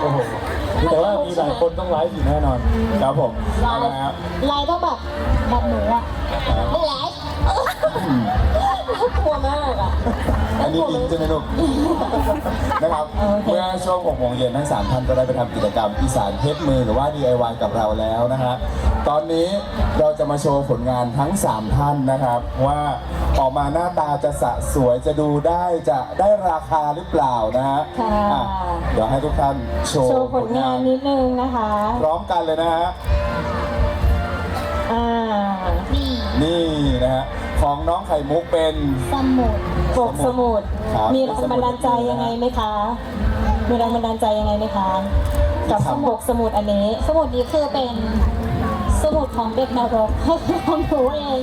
โอ้โหแต่ว่ามีหลายคนต้องไลฟ์อยู่แน่นอนครับผมลาเอายละครับลายต้องแบบแบบหนูอะไม่ไลฟ์ น่ากลัวมากอะอันนี้อินใช่ไหมลูก นะครับ เมื่อช่วง6โมงเย็นทั้ง 3 ท่านก็ได้ไปทำกิจกรรมอีสานเทปมือหรือว่า DIY กับเราแล้วนะฮะ ตอนนี้เราจะมาโชว์ผลงานทั้ง 3 ท่านนะครับ ว่าออกมาหน้าตาจะสะสวยจะดูได้จะได้ราคาหรือเปล่านะฮะค่ะ อะเดี๋ยวให้ทุกท่านโชว์โชว์ผลงานนิดนึงนะคะ พร้อมกันเลยนะฮะ นี่นี่นะฮะของน้องไข่มุกเป็น สมุดปกสมุด ครับมีแรงบันดาลใจยังไงไหมคะ มีแรงบันดาลใจยังไงไหมคะกับสมุดสมุดอันนี้ สมุดนี้คือเป็นสมุดของเด็กนรก ของหนูเอง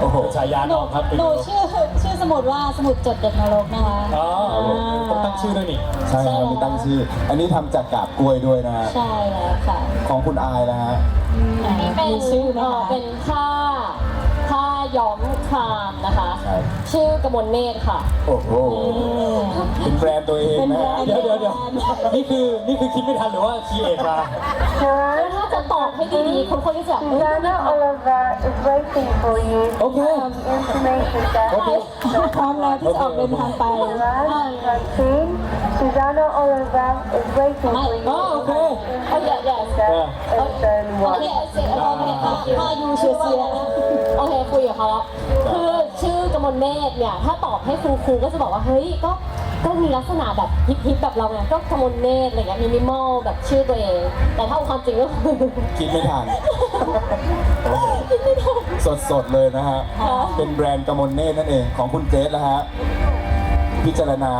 โอ้โหฉายาหนูน้องครับเป็นหนูชื่อชื่อสมุดว่าสมุดจดเด็กนรกนะคะอ๋อต้องตั้งชื่อด้วยนี่ใช่ครับมีตั้งชื่อ อันนี้ทำจากกาบกล้วยด้วยนะฮะใช่แล้วค่ะของคุณอายนะฮะอันนี้เป็นมีชื่อไหมเอ่อคะเป็นผ้าผ้า ย้อมครามนะคะ ครับ ชื่อกมลเนตรค่ะ โอ้โหเป็นแบรนด์ตัวเองเป็นนะแบรฮะนด์ เดี๋ยวเดี๋ยวเดี๋ยวนี่คือนี่คือคิดไม่ทันหรือว่าคีเอทมาถ้าจะตอบให้ดีๆคนคนที่จะเอ้ย Susanna Oliver is waiting for you. โอเค Some information desk. พร้อมแล้วที่จะออกเดินทางไป Around canteen. Susanna Oliver is waiting for you. อ๋อโอเคเอาอย่าอย่า Desk in zone โอ one. เคเสร็จแล้วโอเคค่ะถ้ายูเชียร์เชียร์โอเคคุยกับเขาแล้วคือชื่อกมลเนตรเนี่ย ถ้าตอบให้ครูครูก็จะบอกว่าเฮ้ยก็ก็มีลักษณะแบบฮิปฮิปแบบเราไงก็กมลเนตรอะไรเงี้ยมินิมอลแบบชื่อตัวเอง แต่ถ้าเอาความจริงก็คือคิดไม่ทันโอ้โหสดๆเลยนะฮะเป็นแบรนด์กมลเนตรนั่นเองของคุณเกรซแล้วฮะ พิจารณา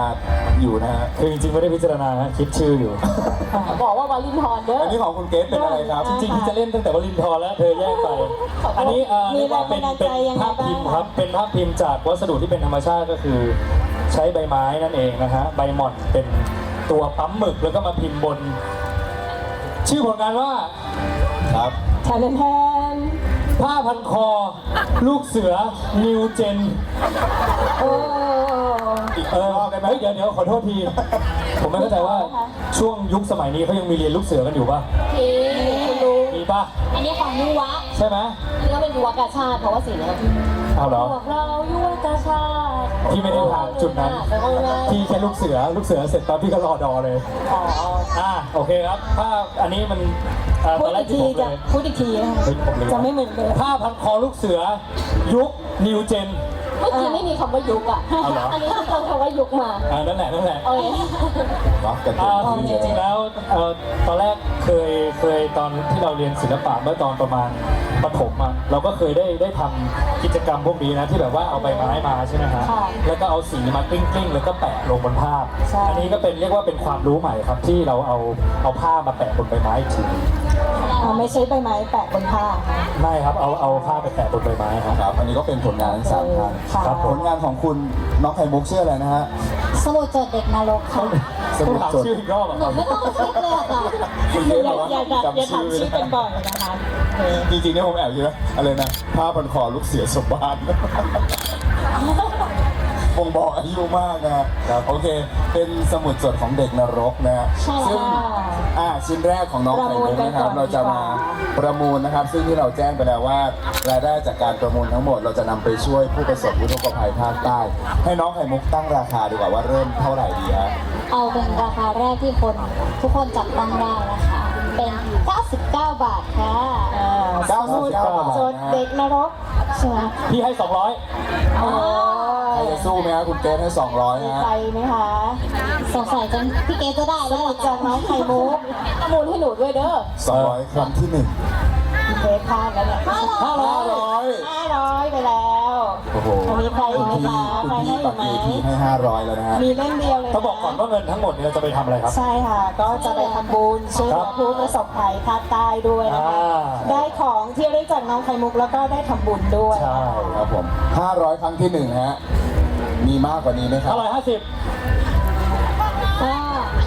อยู่นะฮะคือจริงๆ ไม่ได้พิจารณาฮะคิดชื่ออยู่ บอกว่าวาลินทอนเด้ออันนี้ของคุณเกรซเป็นอะไรครับจริงๆที่จะเล่นตั้งแต่วลินทร์แล้วเธอแยกไป อันนี้เอ่อมีเรียกว่าเป็นแรงบันดาลเป็นใจยังไงภาพพิมพ์บ้างครับ เป็นภาพพิมพ์จากวัสดุที่เป็นธรรมชาติก็คือ ใช้ใบไม้นั่นเองนะฮะ ใบหม่อนเป็นตัวปั๊มหมึกแล้วก็มาพิมพ์บน ชื่อผลงานว่าครับแทนแทนผ้าพันคอ ลูกเสือนิวเจนโอ้อีก เออรอบได้ไหมเฮ้ยเดี๋ยวเดี๋ยวขอโทษที ผมไม่เข้าใจว่าช่วงยุคสมัยนี้เขายังมีเรียนลูกเสือกันอยู่ป่ะพี่คุณลุงมีป่ะ อันนี้ของยุวะใช่ไหมอันนี้ก็เป็นยุวกาชาติเพราะว่าสีนี้เอาเหรอบอกเรายุวกาชาติพี่ไม่ได้ผ่านจุดนั้นพี่แค่ลูกเสือลูกเสือเสร็จปั๊บพี่ก็รอดอเลยอ๋ออ่าโอเคครับภาพอันนี้มันเอ่อพูตอดนแรอีกกที่ทีผมเลจะยพูดอีกทีนะคะเฮ้ยผมลืมจะไม่เหมือนเดิมผ้าพันคอลูกเสือ ยุคนิวเจนเมื่อกี้ไม่มีคำว่ายุกอะ เอาเหรออันนี้คือคำว่ายุกมาอ่านั่นแหละนั่นแหละ โอเครับกันอ่าเต็มคือจที่เลริงๆยแล้วเอ่อตอนแรกเคยเคยตอนที่เราเรียนศิลปะเมื่อตอนประมาณประถมอะเราก็เคยได้ได้ทำกิจกรรมพวกนี้นะที่แบบว่าเอาใบไม้มาใช่ไหมฮะค่ะแล้วก็เอาสีมากลิ้งๆแล้วก็แปะลงบนภาพใช่อันนี้ก็เป็นเรียกว่าเป็นความรู้ใหม่ครับที่เราเอาเอาผ้ามาแปะบนใบไม้อีกที อ่าไม่ใช่ใบไม้แปะบนผ้า ไม่ครับ เอาเอาผ้าไปแปะบนใบไม้ครับ ครับอันนี้ก็เป็นผลงานทั้งสามท่านค่ะ ครับผผมลงานของคุณน้องไข่มุกชื่ออะไรนะฮะสมุดจดเด็กนรกค่ะสมุดถามจดชื่ออีกรอบอะหนูไม่ต้องคิดเลยอะค่ะคุณเกรซอบอกย่าว่าอย่าอย่าอย่าจำถามชื่ชื่ออกันบ่อยนะคะเออจริงๆเนี่ยผมแอบคิดว่าอะไรนะผ้าพันคอลูกเสือสมบัติ บ่งบอกอายุมากนะโอเค เป็นสมุดจดของเด็กนรกนะฮะใช่ซึ่งค่ะอ่าชิ้นแรกของน้องไข่มุกนะครับ ประมูลกันก่อนเราจะมาดีกว่า ประมูลนะครับ ซึ่งที่เราแจ้งไปแล้วว่ารายได้จากการประมูลทั้งหมดเราจะนำไปช่วยผู้ประสบอุทกภัยภาคใต้ ให้น้องไข่มุกตั้งราคาดีกว่าว่าเริ่มเท่าไหร่ดีฮะเอาเป็นราคาแรกที่คนทุกคนจับต้องได้นะคะ เป็น 99 บาทค่ะอ่าสมุด99บาทจดเด็กนรกใช่ไหมพี่ให้ 200โอ้ใครย จะสู้ไหมฮะคุณเกรซให้200ดีนะฮะใจไหมคะสงสัยจนพี่เกจะได้สแล้วมุดจากน้องไข่มุกประมูลให้หนูด้วยเด้อ200ครั้งที่หนึ่งพี่เกรซพลาดแล้วเนี่ยห้าร้อย500ห้าร้อยไปแล้ว โอ้โหอันนี้ใครอีกไหมคุณพี่คะคุณใครพี่ให้อีปักกไหมเอทีให้500แล้วนะฮะมีเล่มเดียวเลยต้องบอกก่อนว่าเงินทั้งหมดเนี่ยเราจะไปทำอะไรครับ ใช่ค่ะ ก็จะไปทำบุญช่วยเหลือผู้ประสบภัยภาคใต้ด้วยนะคะอ่าได้ของที่ได้จากน้องไข่มุกแล้วก็ได้ทำบุญด้วย ใช่ครับผม500ครั้งที่หนึ่งฮะ มีมากกว่านี้ไหมครับเท่าไหร่ห้าสิบค่ะ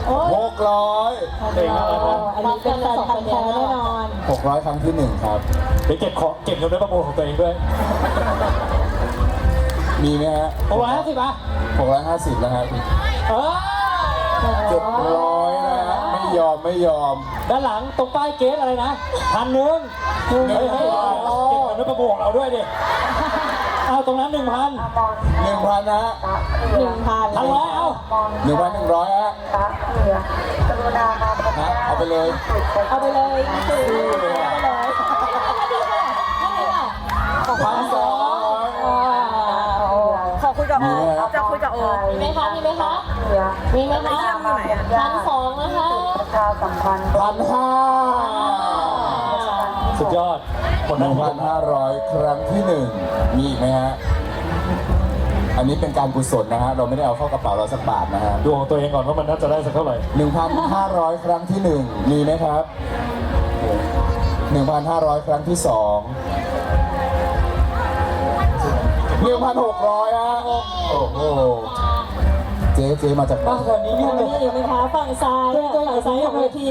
โอ้ย600เองนะอันนี้เป็นแฟนพันธุ์แท้แน่นอน600ครั้งที่หนึ่งครับ เดี๋ยวเก็บของเก็บเงินด้วยประมูลของตัวเองด้วยมีไหมฮะหกร้อยห้าสิบอะ650แล้วฮะเออ700นะฮะไม่มไม่ยอม ด้านหลังตรงป้ายเกสอะไรนะพันหนึ่งเฮ้ยเฮ้ยเก็บเงินด้วยประมูลของเราด้วยดิ เอาตรงนั้นหนึ่งพันหนึ่งพันนะฮะหนึ่งพันพันร้อยเอาหนึ่งพันหนึ่งร้อยฮะตาเหนือกรุณามาพบฮะเอาไปเลย เอาไปเลยสี่เอาไปเลยพันสองขอคุยกับมีไหมฮะจะคุยกับโอมีไหมคะมีไหมคะเหนือมีไหมคะพันสองนะคะประชาสัมพันธ์พันห้าสุดยอด คนหนั้นึ่นงพันห้าร้อยครั้งที่หนึ่งมีอีกไหมฮะ อันนี้เป็นการกุศลนะฮะ เราไม่ได้เอาเข้ากระเป๋าเราสักบาทนะฮะดูของตัวเองก่อนว่ามันน่าจะได้สักเท่าไหร่หนึ่งพันห้าร้อยครั้งที่หนึ่งมีไหมครับหนึ่งพันห้าร้อยครั้งที่สองหนึ่งพันหกร้อยฮะโอ้โห เจ๊เจ๊มาจากไหนบ้านแบบนี้ยุ่งเลยมีอีกไหมคะฝั่งซ้ายอะฝั่งซ้ายของเวที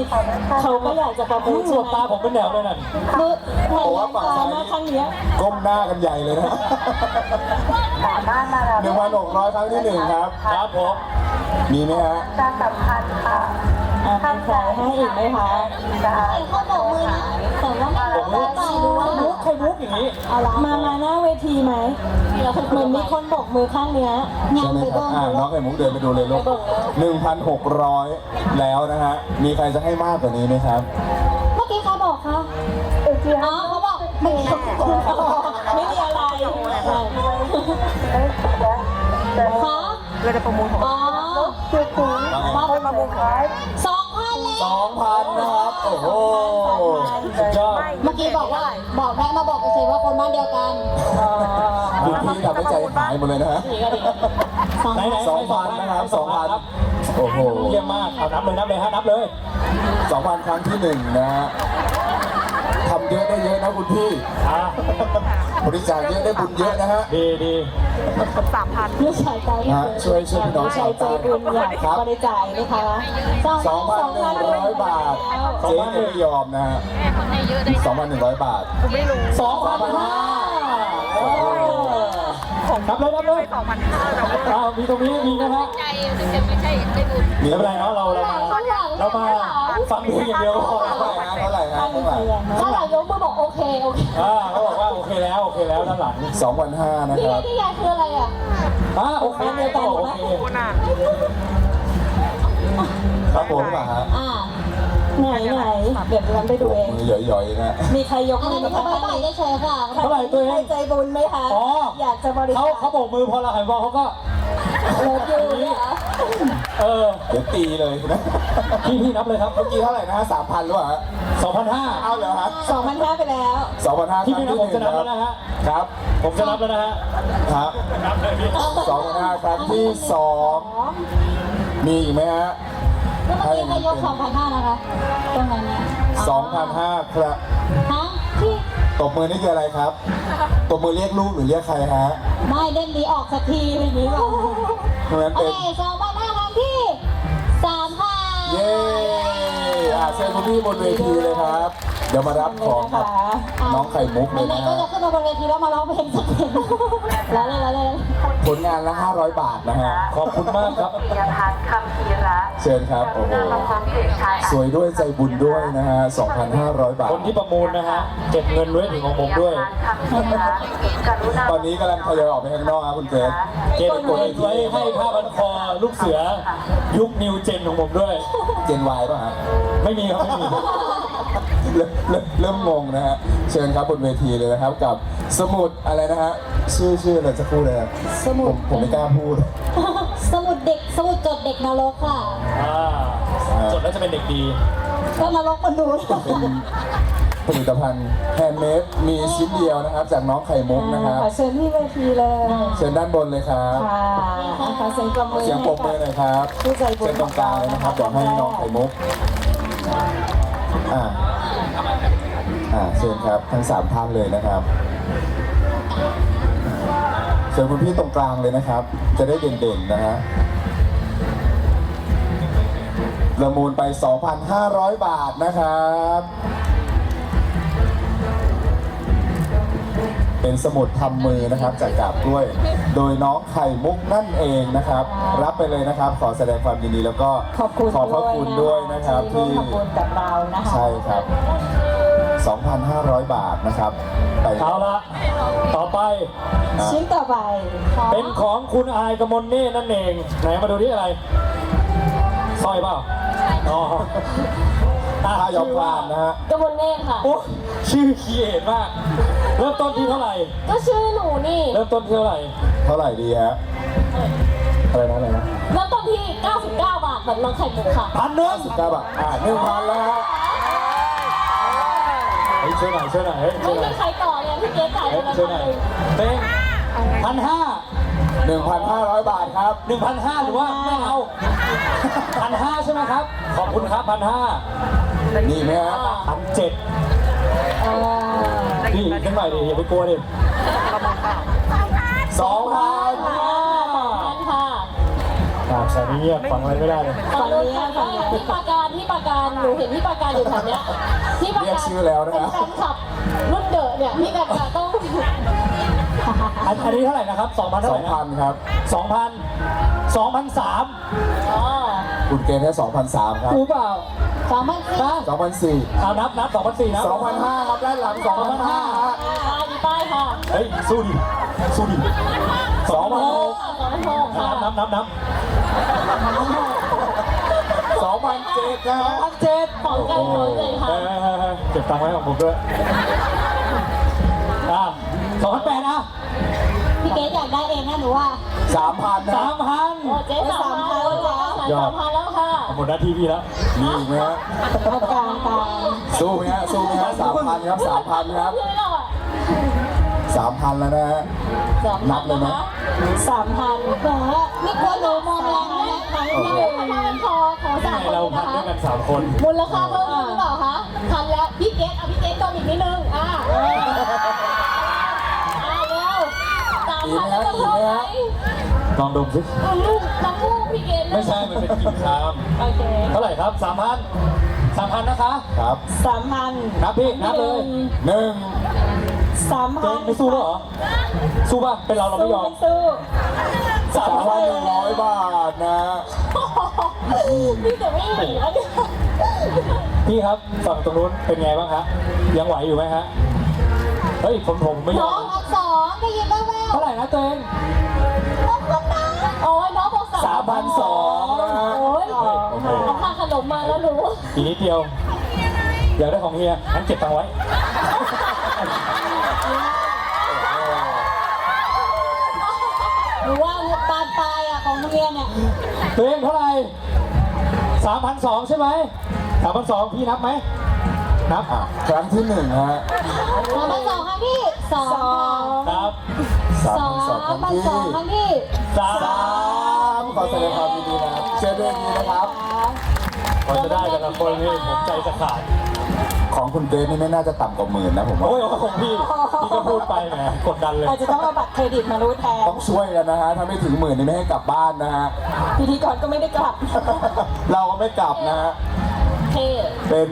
เขาก็อยากจะประมูยุ่ลงสวบตาผมเป็นแนวเลยนั่นมือพโอ้ยาว่าามฝั่งตาซ้ายมาครั้งเนี้ยก้มหน้ากันใหญ่เลยนะสามารถมารับหนึ่งพันหกร้อยครั้งที่หนึ่งครับ ครับผม มีไหมฮะ ประชาสัมพันธ์ค่ะ อะมีใครให้อีกไหมคะจ้าเขาบอกมือนะแต่ว่าไม่รู้ว่าไปดูว่ามุกใครมุกอย่างนี้เอาละมามาหน้าเวทีไหมเหมือนมีคนโบกมือข้างเนี้ยใช่ไหมครับอ่าน้องไข่มุกเดินไปดูเลยลูกหนึ่งพันหกร้อยแล้วนะฮะ มีใครจะให้มากกว่านี้ไหมครับ เมื่อกี้ใครบอกคะเอเชียอ๋อเขาบอกไม่มีไม่มีอะไรอะเอเชียแต่คะเราจะประมูลของอ๋อคือคุณว่าไง มาบุกร้ายสองพันแล้วสองพันนะครับ โอ้โหสุดยอดเมื่อกี้บอกว่า บอกแม่มาบอกเฉยๆว่าคนบ้านเดียวกันคุณพี่ทำให้ใจหายหมดเลยนะฮะไหนไหนสองพันนะครับสองพันโอ้โห เยี่ยมมากเอานับเลยนับเลยฮะนับเลยสองพันครั้งที่หนึ่งนะฮะทำ เยอะได้เยอะนะคุณพี่อ่าบริจาคเยอะได้บุญเยอะนะฮะดีดีลูกชายใจนะฮะช่วยช่วยพี่น้องลูกชาชายวใจใต้บุญอยากครับบริจาคไหมคะสองพันหนึ่งร้อยบาทเจ๊ไม่ยอมนะฮะสองพันหนึ่งร้อยบาท สองพันห้านับเลยนับเลยสองพันห้าเอามีตรงนี้มีนะฮะมีไม่เป็นไรเนาะเราเรามา เรามาฟังเพลงอย่างเดียวก็พอเท่าไหร่ฮะเท่าไหร่ฮะเท่าไหร่ถ้าหลังยกมือบอกโอเคโอเคอ่าเขาบอกว่าโอเคแล้วโอเคแล้วด้านหลังสองพันห้านะนี่ครับนี่ไงคืออะไรอะอ่าโอเคเนี่ยต้องโอเคครับผมป่ะฮะอ่าไหนไหนเดี๋ยวเราไปดูเองมือหย่อยๆนะมีใครยกอันมืนั้อนมาเขาข้างไม่ไปนี้เฉยๆค่ะเท่าไหร่ตัวเอใครงใจบุญไหมคะอ๋ออยากจะบริจาเขาคเขาโบกมือพอเราหันมองเขาก็ เลิฟยูเนี่ยเออเดี๋ยวตีเลยนะพี่พี่นับเลยครับเมื่อกี้เท่าไหร่นะฮะสามพันหรือเปล่าฮะสองพันห้าเอาเหรอฮะสองพันห้าไปแล้ว สองพันห้าคพี่รั้งพี่นับที่ผมหนึ่จะงนับคแล้วนะฮะรับครับ ผมจะนับแล้วนะฮะครับนับเลยพี่สองพันห้าครั้งที่สองมีอีกไหมฮะแล้วเมื่อกี้ใครยกสองพันห้านะคะ ตรงไหนเนี่ยสองพันห้าครับฮะที่ ตบมือนี่คืออะไรครับ ตบมือเรียกลูกหรือเรียกใครฮะไม่เล่นนี้ออกสักทีอย่างนี้ก่อนเพราะฉะนั้นโอเป็น เคสองพันห้าครั้งที่สามพัน เย้อะเชิญคุณพี่บนเวทีเลยครับ เดี๋ยวมารับของกับน้องไข่มุกเลยไหนนะๆก็ฮะจะขึ้นมาบนเวทีแล้วมาร้องเพลงสักเพลงแล้วเลยแล้วเลยผลงานละ 500 บาทนะฮะขอบคุณมากครับปียพันธ์คำพีระเชิญครับ โอ้โหมาพร้อมเด็กชายสวยด้วยใจบุญด้วยนะฮะ 2,500 บาท คนที่ประมูลนะฮะเก็บเงินไว้ถึงของผมด้วย คำพีระกรุณาตอนนี้กำลังทยอยออกไปข้างนอกครับคุณเกรซเก็บเงินไว้ให้ผ้าพันคอลูกเสือ ยุคนิวเจนของผมด้วย เจนวายป่ะฮะ ไม่มีครับไม่มี เริ่มเริ่มเริ่มงงนะฮะ เชิญครับบนเวทีเลยนะครับกับสมุดอะไรนะฮะ ชื่อชื่ออะไรจะพูดเลยครับสมุผด มผมไม่กล้าพูด สมุดเด็กสมุดจดเด็กนรกค่ะ อ่าจดแล้วจะเป็นเด็กดี ก็นรกมันดูเป็นผลิตภัณฑ์แฮนด์เมดมีชิ้นเดียวนะครับ จากน้องไข่มุกนะครับ ขอเชิญที่เวทีเลยเชิญด้านบนเลยครับ ค่ะขอเสียงปรบมือเสียงปรบมือหน่อยครับผู้ใจบุญเชิญตรงกลางเลยนะครับเดี๋ยวให้น้องไข่มุก อ่าอ่าเชิญครับทั้งสามท่านเลยนะครับเชิญคุณพี่ตรงกลางเลยนะครับ จะได้เด่นๆนะฮะประมูลไป 2,500 บาทนะครับ เป็นสมุดทำมือนะครับจากกาบกล้วย โดยน้องไข่มุกนั่นเองนะครับ รับไปเลยนะครับ ขอแสดงความยินดีแล้วก็ขอบคุณขอบพระคุณด้วยนะครับที่ที่ร่วมทำบุญกับเรานะคะใช่ครับ 2,500 บาทนะครับไปเอาละต่อไป ชิ้นต่อไปเป็นของคุณอายกมลเน่นั่นเองไหนมาดูที่อะไรสร้อยเปล่าอ๋ออะ ถ้ายอมพลาดนะฮะกมลเนตรค่ะ โอ้ชื่อคีเอทมาก เริ่มต้นที่เท่าไหร่ ก็ชื่อหนูนี่ เริ่มต้นที่เท่าไหร่ เท่าไหร่ดีฮะอะไรนะอะไรนะเริ่มต้นที่ 99 บาทเหมือนน้องไข่มุกค่ะ พันหนึ่ง19บาทอ่า1,000แล้วฮะเฮ้ยช่วยหน่อยช่วยหน่อยเฮ้ยช่ไม่วยหน่มีอยใครต่อเลยพี่เก๊จ่ายไปเฮ้ยแล้วช่วยพัหนน่อยหนึ่งเต้งพันห้า1,500บาทครับ หนึ่งพันห้าหรือว่าไม่เอาพันห้าใช่ไหมครับ ขอบคุณครับพันห้า นี่ไหมฮะพันเจ็ดเอ่อพี่ขึ้นหน่อยดิอย่าไปกลัวดิ2,000พันค่ะอ่าแสนนี้เงียบฟังอะไรไม่ได้เลยตอนนี้ที่ปราการที่ปราการหนูเห็นที่ปราการอยู่แถวเนี้ยที่ปราเรียกการชื่อแล้วนะเป็นครับแฟนคลับรุ่นเดอะเนี่ยพี่ปราการต้องอันอันนี้เท่าไหร่นะครับสองพันเท่าไหร่นะ2,000ครับ สองพันสองพันสามอ๋อคุณเกณฑ์ให้2,003ครับกูเปล่า สามพันสี่นะ2,004เอานับนับสองพันสี่นะ2,500ครับด้านหลัง2,500ฮะอ่ามีป้ายค่ะเฮ้ยสู้ดิสู้ดิสองพันหกสองพันหกค่ะนับนับนับ2,007นะฮะพันเจ็ดของกันของเลยค่ะเก็บตังค์ไว้ของผมด้วยอ่าสองพันแปดนะพี่เก๊อยากได้เองนะหนูว่า3,000นะสามพันโอ้เจ๊สามพัน แล้วเหรอสามพันแล้วค่ะหมดหน้าที่พี่แล้ว มีอีกไหมฮะเอากลางกลางสู้ไหมฮะสู้ไหมฮะ3,000ครับ3,000ครับเพื่อนเราอะ3,000แล้วนะฮะสามนัพับนเลยไหมนะคะสามพันแหมไม่กลัวหนูมองแรงนะครั้งโอที่เคหนึ่งพันคอขอสามให้คนเรานะพันคะด้วยกันสามคนมูลค่าเพิ่มขึ้นหรือเปล่าคะพันแล้วพี่เกตเอาพี่เกตโดนอีกนิดนึงอะอ่าแล้วสามพันแล้วจะเพิ่มไหม ลองดมสิเอาลูกน้ำมูกพี่เกตไม่ใช่ มันเป็นกลิ่นคาม โอเคเท่าไหร่ครับสามพันสามพันนะคะ ครับสามพันนับพี่นับเลย1สามเจ๊พันไม่สู้แล้วเหรอ สู้ป่ะ เป็นเราเราไม่ยอมสู้สามพัน3,100บาทนะ พี่จะไม่หนีแล้วเนี่ยพี่ครับฝั่งตรงนู้นเป็นไงบ้างฮะยังไหวอยู่ไหมฮะ เฮ้ยผมผมไม่ยน้อองมอักษรได้ยินแว่วเท่าไหร่นะตัวเองๆน้ องคนนั้นโอ้ยน้องบอกสาม3,200นะฮะโอ้ยโอเค เอาค่าขนมมาแล้วหนูอีกนิดเดียว อยากได้ของเฮียงั้นเก็บตังค์ไว้ หนูว่าบานปลายอะของโรงเรียนเนี่ยตัวเองเท่าไหร่สามพันสองใช่ไหมสามพันสองพี่นับไหม นับอะครั้งที่1ฮะสามพันสองครั้งที่สองสองนับ สองครั้งที่สองครั้งที่สามขอแสดงความยินดีนะครับเชิญด้วยนี้นะครับพอจะได้แต่ละคนนี่ผมใจจะขาด ของคุณเกรซนี่ไม่น่าจะต่ำกว่าหมื่นนะผมว่า โอ้ยของพี่พี่ก็พูดไปแหมกดดันเลย อาจจะต้องเอาบัตรเครดิตมารู้แทนต้องช่วยกันนะฮะ ถ้าไม่ถึงหมื่นนี่ไม่ให้กลับบ้านนะฮะ พิธีกรก็ไม่ได้กลับ เราก็ไม่กลับนะฮะ เป็น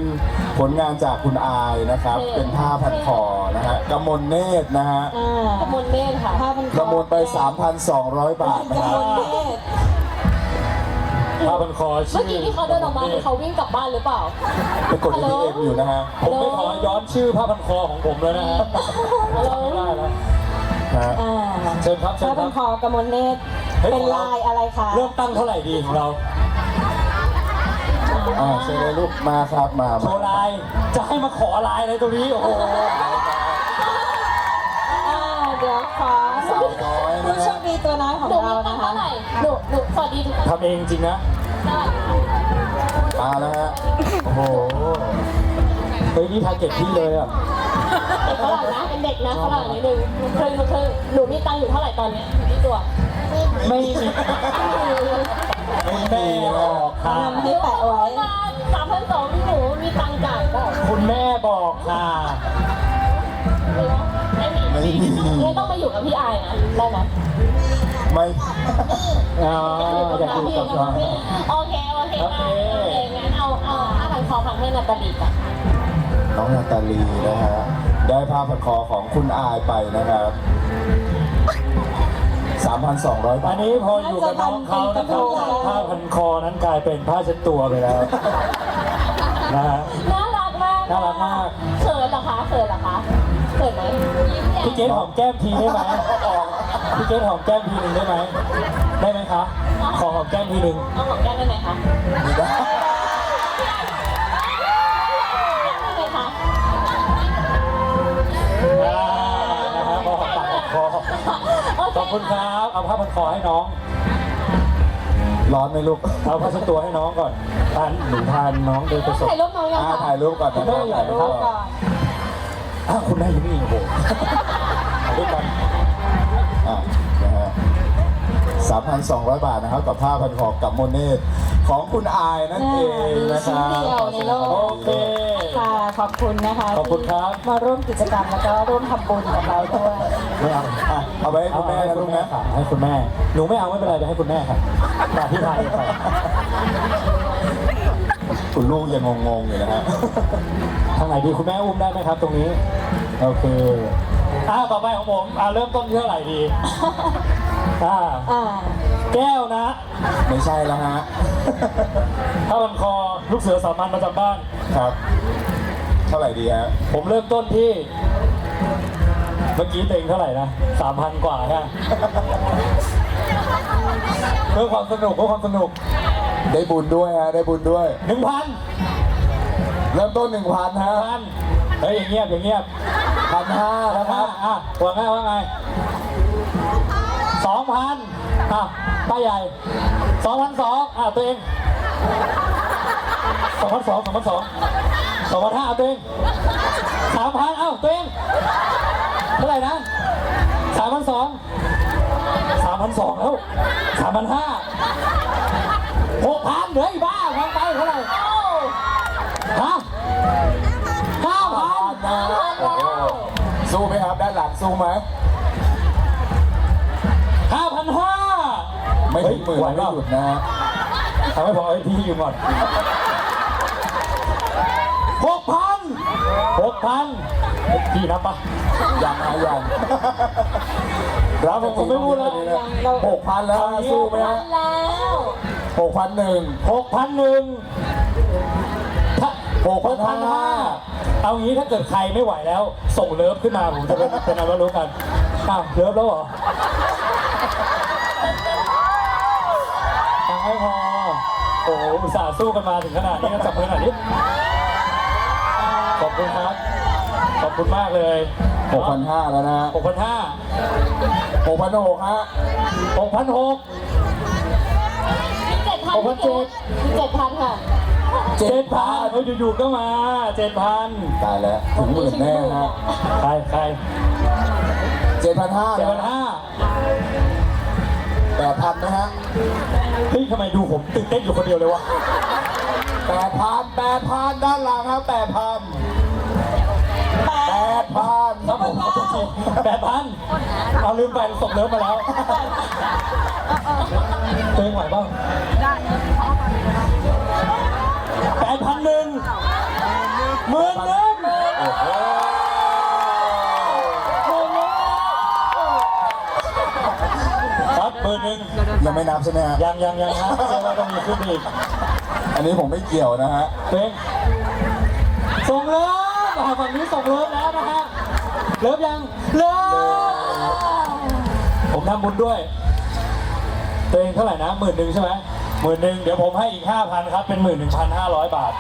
ผลงานจากคุณอายนะครับเท่เป็นผ้าพันคอนะฮะกำมลเนตรนะฮะอ่ากมลเนตรค่ะผ้าพันคประมูลไป 3,200 บาทนะกำคมรับลเนตรผ้าพันคอชื่เมื่อกี้ที่เขาเดินออกมาคือเขาวิ่งกลับบ้านหรือเปล่า ไปกด ATM อยู่นะฮะผมไม่ขอย้อนชื่อผ้าพันคอของผมเลยนะฮะจำไม่ได้แล้วฮะ อ่าเชิญครับเชิผ้าญคพัรันบคอกำมลเนตรเฮ้ย เป็นของเราลายอะไรคะ เริ่มตั้งเท่าไหร่ดีของเรา อ่าเชิญเลยลูกมาครับมาโชมาว์ลายจะให้มาขอลายอะไรตรงนี้ โอ้โห อ่าเดี๋ยวขอสาวน้อยผู้นะโชฮะคดีตัวน้อยของหนูเรามีตันะงค์คะเท่าไหร่หนูหนูสวัสดีทุกคนทำเองจริงนะมาแล้วฮะโอ้โหเฮ้ยนี่ทาร์เก็ตพี่เลยอะเด็กฝรั่งนะเป็นเด็กนะฝรั่งนิดนึงเคยเคยหนูมีตังค์อยู่เท่าไหร่ตอนเนี้ยอยู่ที่ตัวไม่มี คุณแม่บอกค่ะทำให้แปะไว้สามพันสองหนูมีตังค์จ่ายเปล่าคุณแม่บอกค่ะไม่มีไม่มีงั้นต้องมาอยู่กับพี่อายนะได้ไหมไม่อ๋ออยากอยู่กับเราโอเค โอเคโอเค โอเคงั้นเอาเอาห้าพันคอพันให้นาตาลีก่อนน้องนาตาลีนะฮะ ได้ผ้าพันคอของคุณอายไปนะครับ 3,200 บาอัท นนี้พออยู่กับน้องเขานะครับจากผ้าพันคอนั้นกลายเป็นผ้าเช็ดตัวไปแล้วนะฮะ น่ารักมากน่ารักมาก เขินเหรอคะเขินเหรอคะเขินไหมยิ้มแย้มพี่เกดหอมแก้มทีได้ไหมพี่เกดหอมแก้มทีหนึ่งได้ไหมได้ไหมคะขอหอมแก้มทีหนึ่งเอาของแก้มได้ไหมคะไม่ได้ได้ คขอบคุณครับเอาผ้าพันคอให้น้อง ร้อนไหมลูก เอาผ้าเช็ดตัวให้น้องก่อนทานหนูทานน้องเดินไปส่งถ่ายรูปน้องยังอ่าคะถ่ายรูปก่อนนะได้ถ่ายรูปก่อนอ้าวคุณแม่อยังนี่โอ้โหถ่ายรูปกันอะนะฮะ3,200 บาทนะครับ กับผ้าพันคอกับโมเนตของคุณอายนั่นเองนะคชิ้นรับเดียวในโลก โอเค ค่ะขอบคุณนะคะขอบคุณครับ ที่มาร่วมกิจกรรมแล้วก็ร่วมทำบุญกับเราด้วย ไม่เอาอะเอาไปให้คุณแม่ให้นะคุลูณกแม่นะค่ะให้คุณแม่ หนูไม่เอาไม่เป็นไรเดี๋ยวให้คุณแม่ค่ะแต่พี่ไทยค่ะคุณลูกยังงงๆอยู่นะฮะ ทางไหนดีคุณแม่อุ้มได้ไหมครับ ตรงนี้ โอเคอ่าต่อไปของผมอ่าเริ่มต้นที่เท่าไหร่ดีอ่าอ่าแก้วนะ ไม่ใช่แล้วฮะ ถ้ามันคอลูกเสือสามัญประจำบ้าน ครับ เท่าไหร่ดีฮะ ผมเริ่มต้นที่ เมื่อกี้เต็งเท่าไหร่นะสามพันกว่าค่ะเพื่อความสนุกเพื่อความสนุกได้บุญด้วยฮะได้บุญด้วยหนึ่งพันเริ่มต้น1,000ฮะพันเฮ้ยอย่างเงียบอย่างเงียบพันห้าแล้นะวคก็รับอะว่าไงว่าไงสองพันอะป้าใหญ่สองพันสองอะตัวเองสองพันสองสองพันสองสองพันห้าเอาตัวเองสามพันเอ้าตัวเองเท่าไหร่นะสามพันสองสามพันสองแล้วสามพันห้าหกพันเฮ้ยบ้าพันไปเท่าไหร่ฮะห้าพันนะโอ้โหสู้ไหมครับด้านหลังสู้ไหมห้าพันห้าไม่ถึงหมื่นไหวไม่เปล่าหยุดนะฮะทำให้พอไอ้พี่อยู่ก่อนหกพันหกพันพี่นับปะ ยังฮะยังรับผมผมไม่พูดแล้วหกพันแล้วฮะสู้ไหมฮะแล้วหกพันหนึ่งหกพันหนึ่งหกพันพันห้าห้าเอางี้ถ้าเกิดใครไม่ไหวแล้ว ส่งเลิฟขึ้นมาผมจะเป็นเป็นอะไรรู้กันอ้าวเลิฟแล้วเหรอยังไม่พอโอ้โหอุตส่าห์สู้กันมาถึงขนาดนี้ก็จับมือหน่อยดิขอบคุณครับ ขอบคุณมากเลยหกพันห้าแล้วนะฮะหกพันห้าหกพันหกฮะหกพันหกเจ็ดพันหกพันเจ็ด เจ็ดพันค่ะ เจ็เจ็ดดพัพันนเอออยู่ๆก็มาเจ็ดพันตายแล้วถึงหมื่นแน่ฮะใครใครเจ็ดพันห้าเจ็ดพันห้าแปดพันนะฮะเฮ้ยทำไมดูผมตื่นเต้นอยู่คนเดียวเลยวะ แปดพันแปดพันด้านหลังครับแปดพัน แปดพันครับผมขอโทษทีแปดพันเอาลืมไปส่งเลิฟมาแล้วตัวเองไหวบ้างแปดพันหนึ่งหมื่นหนึ่งโอ้โหครับหมื่นหนึ่งยังไม่นับใช่ไหมฮะยังยังยังฮะเชื่อว่าต้องมีขึ้นอีกอันนี้ผมไม่เกี่ยวนะฮะตัวเองส่งเลิฟ อ่าฝั่งนี้ส่งเลิฟแล้วนะฮะเลิฟยังเลิฟผมทำบุญด้วย ตัวเองเท่าไหร่นะหมื่นหนึ่งใช่ไหมหมื่นหนึ่งเดี๋ยวผมให้อีกห้าพันครับ เป็นหมื่นหนึ่งพันห้าร้อยบาท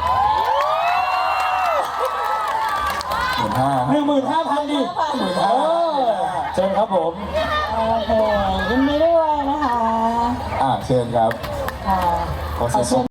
หมื่นห้าหนึ่งหมื่นห้าพันดิเออเชิญครับผมโอเคยินดีด้วยนะคะ อ่าเชิญครับ ค่ะ ขอเสียงปรบมือ